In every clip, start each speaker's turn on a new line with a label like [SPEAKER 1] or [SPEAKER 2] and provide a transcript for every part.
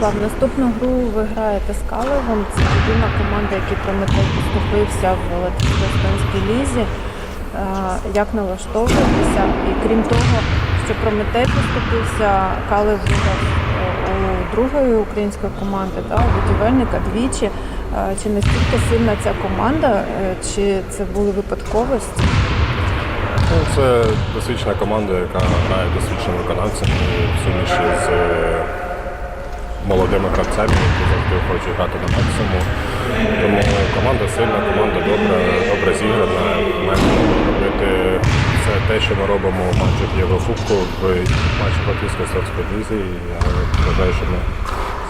[SPEAKER 1] Ярослав, наступну гру ви граєте з Калевом. Це єдина команда, який Прометей поступився в Латвійсько-Естонській лізі. Е, Як налаштовуєтеся? І крім того, що Прометей поступився, Калев виграв е, у другої української команди, та, будівельника двічі. Е, Чи настільки сильна ця команда, чи це були випадковості?
[SPEAKER 2] Ну, це досвідчена команда, яка грає досвідченим виконавцем суміші з молодими гравцями, які завжди хочуть грати на максимум. Тому команда сильна, команда добра, добре зіграна. Маємо робити все те, що ми робимо в матчах Єврокубку, в матчах Латвійської Сорської лізі. Я вважаю, що ми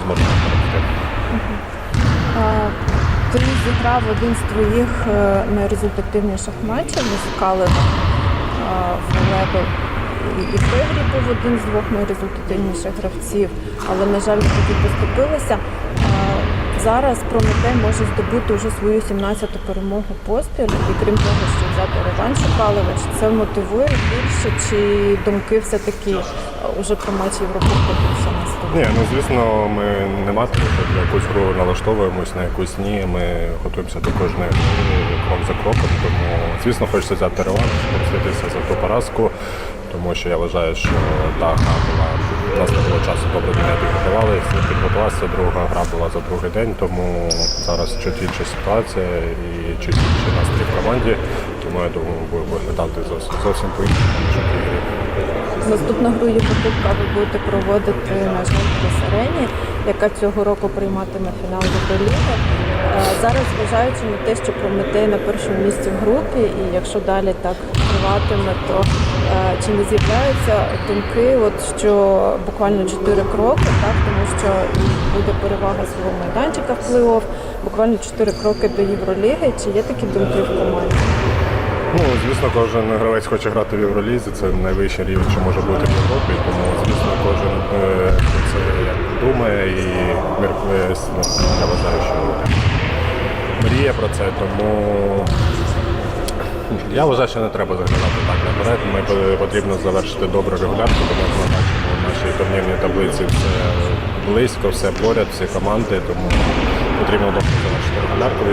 [SPEAKER 2] зможемо перемогти.
[SPEAKER 1] Ти зіграв один з твоїх е, найрезультативніших матчів з Калев в Лебе. І і в той грі був один з двох найрезультативніших гравців, але, на жаль, тоді поступилися. Зараз Прометей може здобути вже свою 17-ту перемогу поспіль, і крім того, що взяти реванш у Калева, це мотивує більше, чи думки все-таки е, уже про матч Єврокубку більше?
[SPEAKER 2] Ні, ну звісно, ми не що на якусь гру налаштовуємось, на якусь ні. Ми готуємося до кожної крок за кроком. Тому, звісно, хочеться взяти реванш, помститися за ту поразку, тому що я вважаю, що та гра була у нас не було часу добре не підготувалися, підготувалася. Друга гра була за другий день, тому зараз чуть інша ситуація і чуть інший настрій в команді. Тому я думаю, буде виглядати зовсім зовсім по-іншому, ніж у тій грі.
[SPEAKER 1] Наступну гру Єврокубка ви будете проводити на Жовтій арені, яка цього року прийматиме фінал Євроліги. Е, Зараз зважаючи на те, що Прометей на першому місці в групі, і якщо далі так триватиме, то е, чи не з'являються думки, от що буквально 4 кроки, так тому що буде перевага свого майданчика в плей-офф, буквально 4 кроки до Євроліги. Чи є такі думки в команді?
[SPEAKER 2] Ну, звісно, кожен гравець хоче грати в Євролізі, це найвищий рівень, що може бути в Європі, тому, звісно, кожен е, це думає і міркує, ну, я вважаю, що мріє про це, тому я вважаю, що не треба заглядати так наперед. Ми потрібно завершити добру регулярку, тому ми бачимо в нашій турнірній таблиці все близько, все поряд, всі команди, тому потрібно добре завершити регулярку,